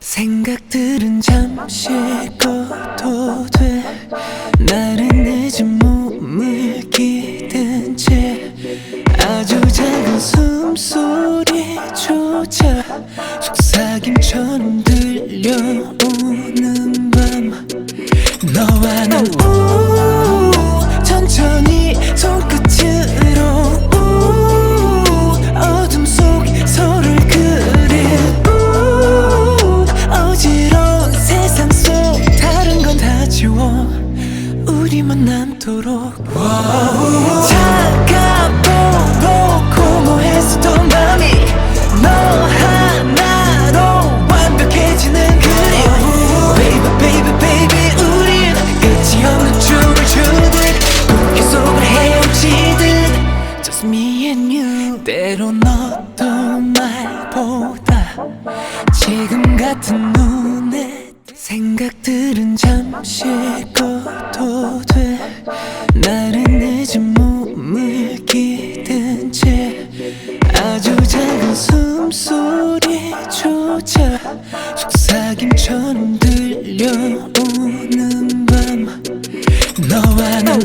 생각들은 잠시 꺼도 돼. 나는 늦은 몸을 기댄 채 아주 작은 숨소리조차 속삭임처럼 들려오는 우리만 남도록. 차가보고 공허했었던 밤이 너 하나로 완벽해지는 그림. Baby baby baby 우린 끝이 없는 춤을 추듯 꿈기 속을 헤엄치듯 Just me and you. 때론 어떤 말보다 지금 같은 눈에 생각들은 잠시 꺼도 돼. 나는 늦은 몸을 기댄 채 아주 작은 숨소리조차 속삭임처럼 들려오는 밤. 너와 난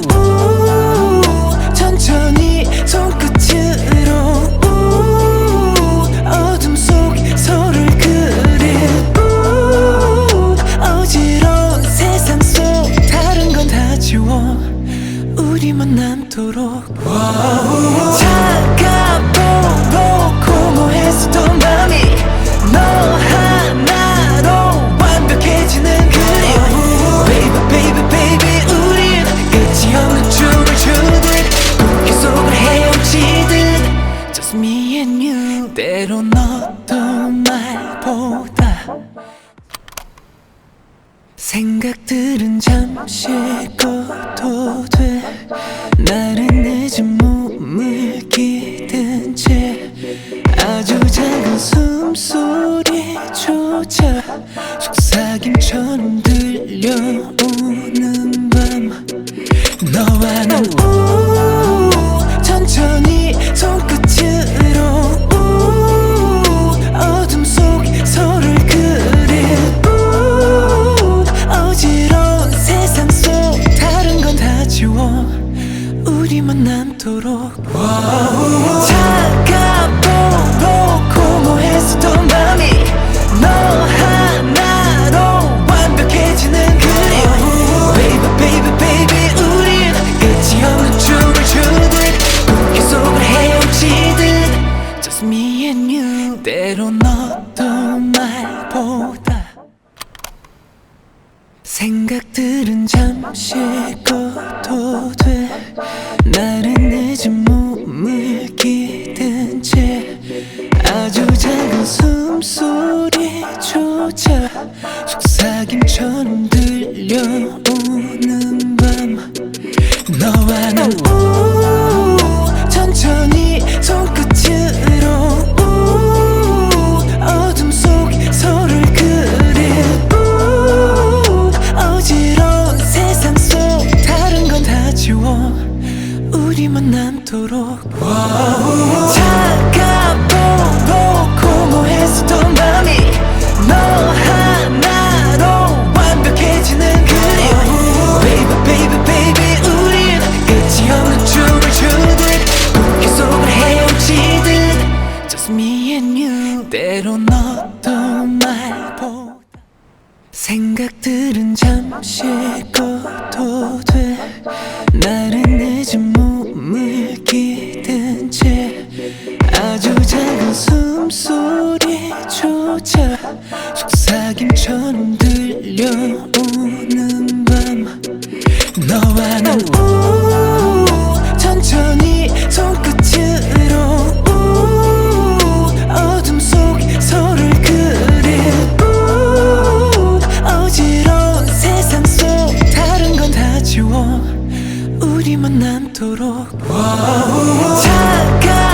우리만 남도록 차 생각들은 잠시 꺼도 돼. 나는 늦은 몸을 기댄 채 아주 작은 숨소리조차 속삭임처럼 들려오는 밤. 너와 난 생각들은 잠시 꺼도 돼. 나는 늦은 몸을 기댄 채 아주 작은 숨소리조차 속삭임처럼 들려오는 밤. 너와 난 남도록 차가보고 공허했었던 밤이 너 하나로 완벽해지는 그림 Baby baby baby 우린 끝이 없는 춤을 추듯 꿈기 속을 헤엄치듯 Just me and you 때론 어떤 말보다 생각들은 잠시 꺼도 돼 들려오는 밤 너와 난 우, 천천히 손끝으로 우, 어둠 속 서로를 그릴 우, 어지러운 세상 속 다른 건 다 지워 우리만 남도록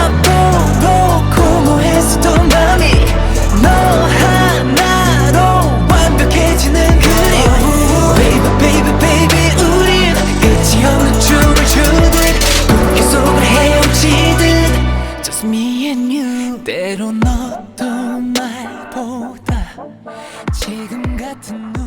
차가보고 공허했었던 밤이 너 and you? 때론 어떤 말보다 지금 같은